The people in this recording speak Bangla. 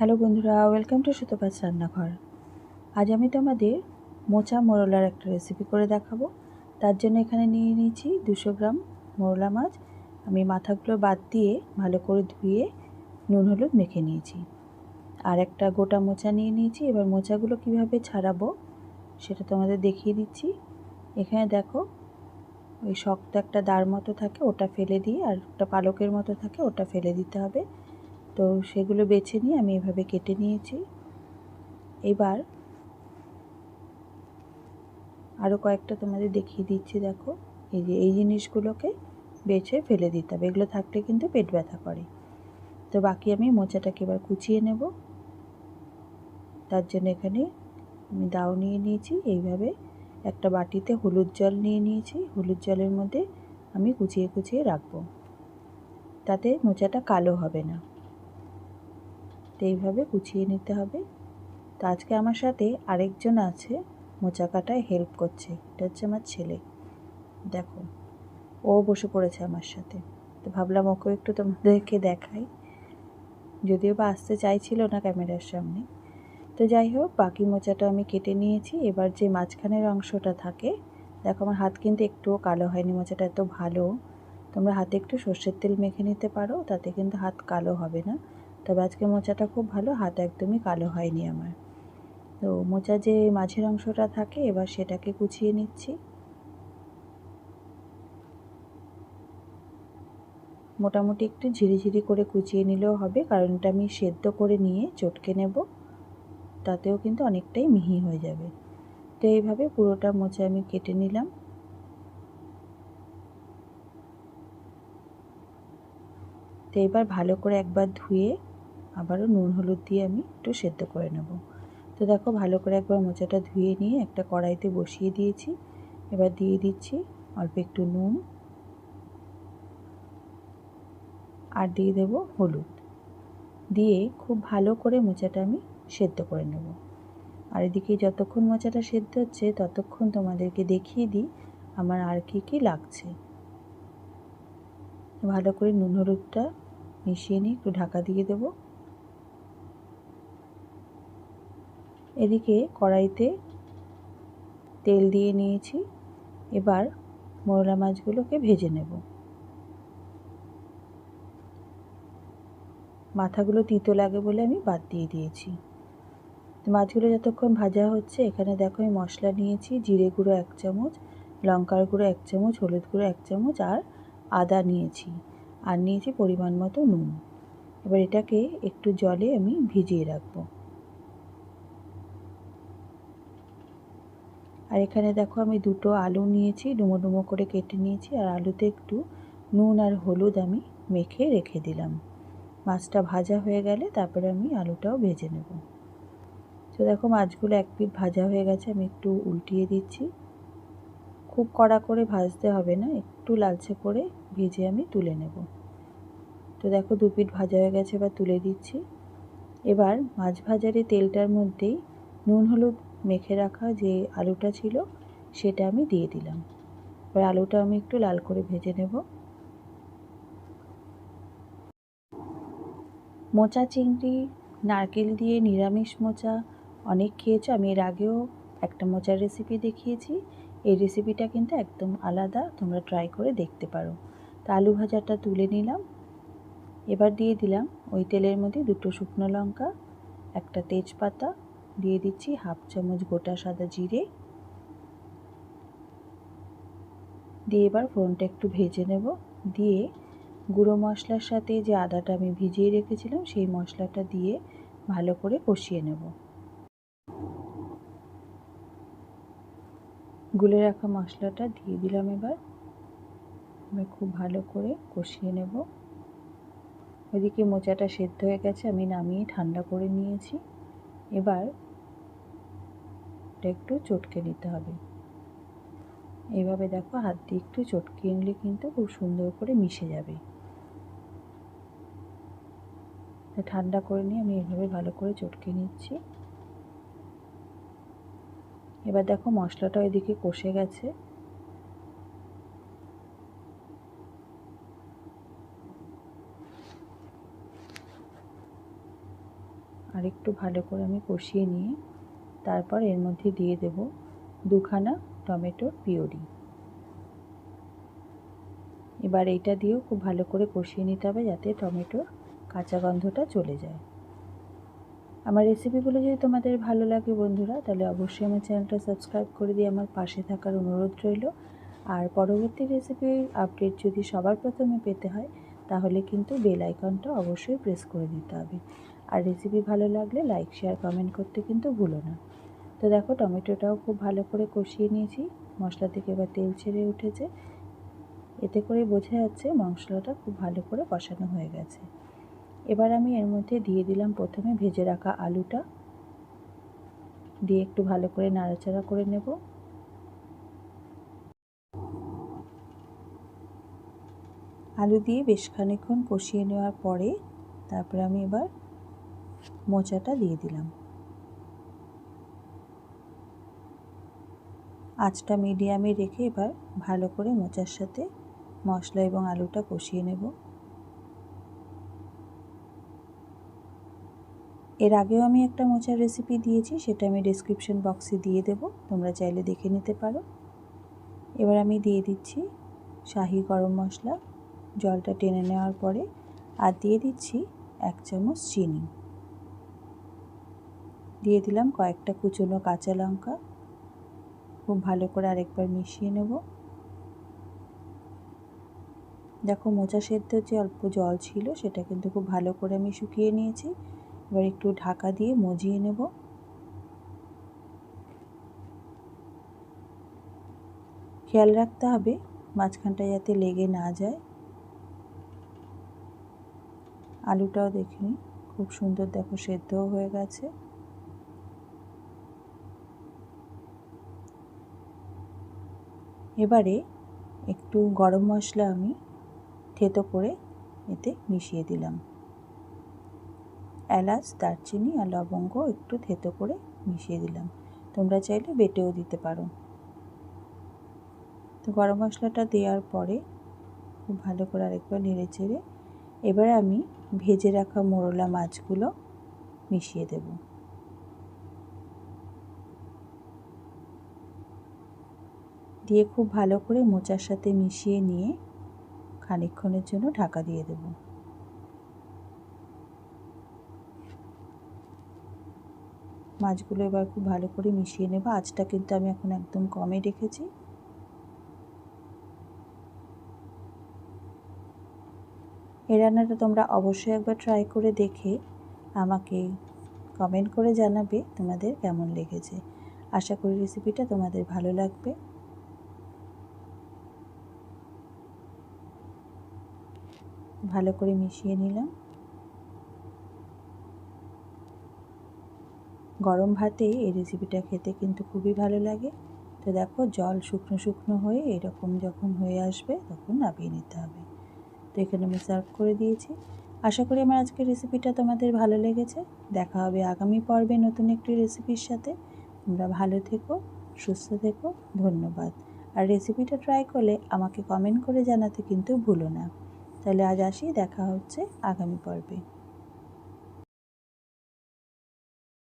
হ্যালো বন্ধুরা, ওয়েলকাম টু সুতোপাচ রান্নাঘর। আজ আমি তোমাদের মোচা মোরলার একটা রেসিপি করে দেখাবো। তার জন্য এখানে নিয়ে নিয়েছি দুশো গ্রাম মোরলা মাছ। আমি মাথাগুলো বাদ দিয়ে ভালো করে ধুয়ে নুন হলুদ মেখে নিয়েছি। আর একটা গোটা মোচা নিয়ে নিয়েছি। এবার মোচাগুলো কীভাবে ছাড়াবো সেটা তোমাদের দেখিয়ে দিচ্ছি। এখানে দেখো, ওই শক্ত একটা দাঁড় মতো থাকে, ওটা ফেলে দিয়ে আর একটা পালকের মতো থাকে, ওটা ফেলে দিতে হবে। তো সেগুলো বেছে নিয়ে আমি এভাবে কেটে নিয়েছি। এবার আরও কয়েকটা তোমাদের দেখিয়ে দিচ্ছি, দেখো। এই যে, এই জিনিসগুলোকে বেছে ফেলে দিতে হবে। এগুলো থাকলে কিন্তু পেট ব্যথা করে। তো বাকি আমি মোচাটাকে এবার কুচিয়ে নেব। তার জন্য এখানে আমি দাও নিয়ে নিয়েছি। এইভাবে একটা বাটিতে হলুদ জল নিয়ে নিয়েছি। হলুদ জলের মধ্যে আমি কুচিয়ে কুচিয়ে রাখব। তাতে মোচাটা কালো হবে না। এইভাবে গুছিয়ে নিতে হবে। তো আজকে আমার সাথে আরেকজন আছে মোচা কাটায় হেল্প করছে। এটা হচ্ছে আমার ছেলে। দেখো, ও বসে পড়েছে আমার সাথে। তো ভাবলাম ওকেও একটু তোমাদেরকে দেখাই। যদিও বা আসতে চাইছিল না ক্যামেরার সামনে। তো যাই হোক, বাকি মোচাটা আমি কেটে নিয়েছি। এবার যে মাঝখানের অংশটা থাকে, দেখো আমার হাত কিন্তু একটুও কালো হয়নি, মোচাটা এত ভালো। তোমরা হাতে একটু সর্ষের তেল মেখে নিতে পারো, তাতে কিন্তু হাত কালো হবে না। তবে আজকে মোচাটা খুব ভালো, হাত একদমই কালো হয়নি আমার। তো মোচা যে মাঝের অংশটা থাকে, এবার সেটাকে কুচিয়ে নিচ্ছি। মোটামুটি একটু ঝিরিঝিরি করে কুচিয়ে নিলেও হবে, কারণ এটা আমি সেদ্ধ করে নিয়ে চটকে নেব। তাতেও কিন্তু অনেকটাই মিহি হয়ে যাবে। তো এইভাবে পুরোটা মোচা আমি কেটে নিলাম। তো এবার ভালো করে একবার ধুয়ে আবারও নুন, হলুদ দিয়ে আমি একটু সেদ্ধ করে নেব। তো দেখো ভালো করে একবার মোচাটা ধুয়ে নিয়ে একটা কড়াইতে বসিয়ে দিয়েছি। এবার দিয়ে দিচ্ছি অল্প একটু নুন আর দিয়ে দেব হলুদ। দিয়ে খুব ভালো করে মোচাটা আমি সেদ্ধ করে নেব। আর এদিকে যতক্ষণ মোচাটা সেদ্ধ হচ্ছে, ততক্ষণ তোমাদেরকে দেখিয়ে দিই আমার আর কি কি লাগছে। ভালো করে নুন, হলুদটা মিশিয়ে নিয়ে একটু ঢাকা দিয়ে দেব। এদিকে কড়াইতে তেল দিয়ে নিয়েছি। এবার মোরলা মাছগুলোকে ভেজে নেব। মাথাগুলো তিতো লাগে বলে আমি বাদ দিয়ে দিয়েছি। মাছগুলো যতক্ষণ ভাজা হচ্ছে, এখানে দেখো আমি মশলা নিয়েছি, জিরে গুঁড়ো এক চামচ, লঙ্কার গুঁড়ো এক চামচ, হলুদ গুঁড়ো এক চামচ আর আদা নিয়েছি আর নিয়েছি পরিমাণ মতো নুন। এবার এটাকে একটু জলে আমি ভিজিয়ে রাখব। আর এখানে দেখো আমি দুটো আলু নিয়েছি, ডুমো ডুমো করে কেটে নিয়েছি, আর আলুতে একটু নুন আর হলুদ আমি মেখে রেখে দিলাম। মাছটা ভাজা হয়ে গেলে তারপরে আমি আলুটাও ভেজে নেব। তো দেখো মাছগুলো এক পিঠ ভাজা হয়ে গেছে, আমি একটু উল্টিয়ে দিচ্ছি। খুব কড়া করে ভাজতে হবে না, একটু লালচে করে ভেজে আমি তুলে নেব। তো দেখো দু পিঠ ভাজা হয়ে গেছে, এবার তুলে দিচ্ছি। এবার মাছ ভাজারে তেলটার মধ্যেই নুন, হলুদ মেখে রাখা যে আলুটা ছিল, সেটা আমি দিয়ে দিলাম। এবার আলুটা আমি একটু লাল করে ভেজে নেব। মোচা চিংড়ি, নারকেল দিয়ে নিরামিষ মোচা অনেক খেয়েছো? আমি এর আগেও একটা মোচার রেসিপি দেখিয়েছি। এই রেসিপিটা কিন্তু একদম আলাদা, তোমরা ট্রাই করে দেখতে পারো। তা আলু ভাজাটা তুলে নিলাম। এবার দিয়ে দিলাম ওই তেলের মধ্যে দুটো শুকনো লঙ্কা, একটা তেজপাতা দিয়ে দিচ্ছি হাফ চামচ গোটা সাদা জিরে। দিয়ে এবার ফোড়নটা একটু ভেজে নেব। দিয়ে গুঁড়ো মশলার সাথে যে আদাটা আমি ভিজিয়ে রেখেছিলাম, সেই মশলাটা দিয়ে ভালো করে কষিয়ে নেব। গুলে রাখা মশলাটা দিয়ে দিলাম এবার। আমি খুব ভালো করে কষিয়ে নেব। ওইদিকে মোচাটা সেদ্ধ হয়ে গেছে, আমি নামিয়ে ঠান্ডা করে নিয়েছি। এবার একটু চটকে নিতে হবে। এইভাবে দেখো হাত দিয়ে একটু চটকে নিলে কিন্তু খুব সুন্দর করে মিশে যাবে। ঠান্ডা করে নিয়ে আমি এভাবে ভালো করে চটকে নিচ্ছি। এবার দেখো মশলাটা ওইদিকে কষে গেছে। আর একটু ভালো করে আমি কষিয়ে নিয়ে তারপর এর মধ্যে দিয়ে দেব দুখানা টমেটোর পিওরি এবার এইটা দিয়েও খুব ভালো করে কষিয়ে নিতে হবে যাতে টমেটোর কাঁচা গন্ধটা চলে যায়। আমার রেসিপিগুলো যদি তোমাদের ভালো লাগে বন্ধুরা, তাহলে অবশ্যই আমার চ্যানেলটা সাবস্ক্রাইব করে দিয়ে আমার পাশে থাকার অনুরোধ রইল। আর পরবর্তী রেসিপির আপডেট যদি সবার প্রথমে পেতে হয়, তাহলে কিন্তু বেল আইকনটা অবশ্যই প্রেস করে দিতে হবে। আর রেসিপি ভালো লাগলে লাইক, শেয়ার, কমেন্ট করতে কিন্তু ভুলো না। তো দেখো টমেটোটাও খুব ভালো করে কষিয়ে নিয়েছি। মশলা থেকে এবার তেল ছেড়ে উঠেছে। এতে করে বোঝা যাচ্ছে মশলাটা খুব ভালো করে কষানো হয়ে গেছে। এবার আমি এর মধ্যে দিয়ে দিলাম প্রথমে ভেজে রাখা আলুটা। দিয়ে একটু ভালো করে নাড়াচাড়া করে নেব। আলু দিয়ে বেশ খানিক্ষণ কষিয়ে নেওয়ার পরে তারপরে আমি এবার মোচাটা দিয়ে দিলাম। আঁচটা মিডিয়ামে রেখে এবার ভালো করে মোচার সাথে মশলা এবং আলুটা কষিয়ে নেব। এর আগেও আমি একটা মোচার রেসিপি দিয়েছি, সেটা আমি ডিসক্রিপশন বক্সে দিয়ে দেব, তোমরা চাইলে দেখে নিতে পারো। এবার আমি দিয়ে দিচ্ছি শাহি গরম মশলা, জলটা টেনে নেওয়ার পরে, আর দিয়ে দিচ্ছি এক চামচ চিনি। দিয়ে দিলাম কয়েকটা কুচনো কাঁচা লঙ্কা খুব ভালো করে আরেকবার মিশিয়ে নেব। দেখো মোচা সেদ্ধ যে অল্প জল ছিল সেটা কিন্তু খুব ভালো করে আমি শুকিয়ে নিয়েছি। এবার একটু ঢাকা দিয়ে মজিয়ে নেব। খেয়াল রাখতে হবে মাঝখানটা যাতে লেগে না যায়। আলুটাও দেখিনি খুব সুন্দর দেখো সেদ্ধও হয়ে গেছে। এবারে একটু গরম মশলা আমি থেতো করে এতে মিশিয়ে দিলাম। এলাচ, দারচিনি আর লবঙ্গ একটু থেতো করে মিশিয়ে দিলাম। তোমরা চাইলে বেটেও দিতে পারো। তো গরম মশলাটা দেওয়ার পরে খুব ভালো করে আরেকবার নেড়ে চেড়ে এবার আমি ভেজে রাখা মোরলা মাছগুলো মিশিয়ে দেব। দিয়ে খুব ভালো করে মোচার সাথে মিশিয়ে নিয়ে খানিক্ষণের জন্য ঢাকা দিয়ে দেব। মাছগুলো এবার খুব ভালো করে মিশিয়ে নেব। আঁচটা কিন্তু আমি এখন একদম কমে রেখেছি। এই রান্নাটা তোমরা অবশ্যই একবার ট্রাই করে দেখে আমাকে কমেন্ট করে জানাবে তোমাদের কেমন লেগেছে। আশা করি রেসিপিটা তোমাদের ভালো লাগবে। ভালো করে মিশিয়ে নিলাম। গরম ভাতে এই রেসিপিটা খেতে কিন্তু খুবই ভালো লাগে। তো দেখো, জল শুকনো শুকনো হয়ে এরকম যখন হয়ে আসবে তখন নামিয়ে নিতে হবে। তো এখানে আমি সার্ভ করে দিয়েছি। আশা করি আমার আজকের রেসিপিটা তোমাদের ভালো লেগেছে। দেখা হবে আগামী পর্বে নতুন একটি রেসিপির সাথে। তোমরা ভালো থেকো, সুস্থ থেকো, ধন্যবাদ। আর রেসিপিটা ট্রাই করলে আমাকে কমেন্ট করে জানাতে কিন্তু ভুলো না। তাহলে আজ আসি দেখা হচ্ছে আগামী পর্বে।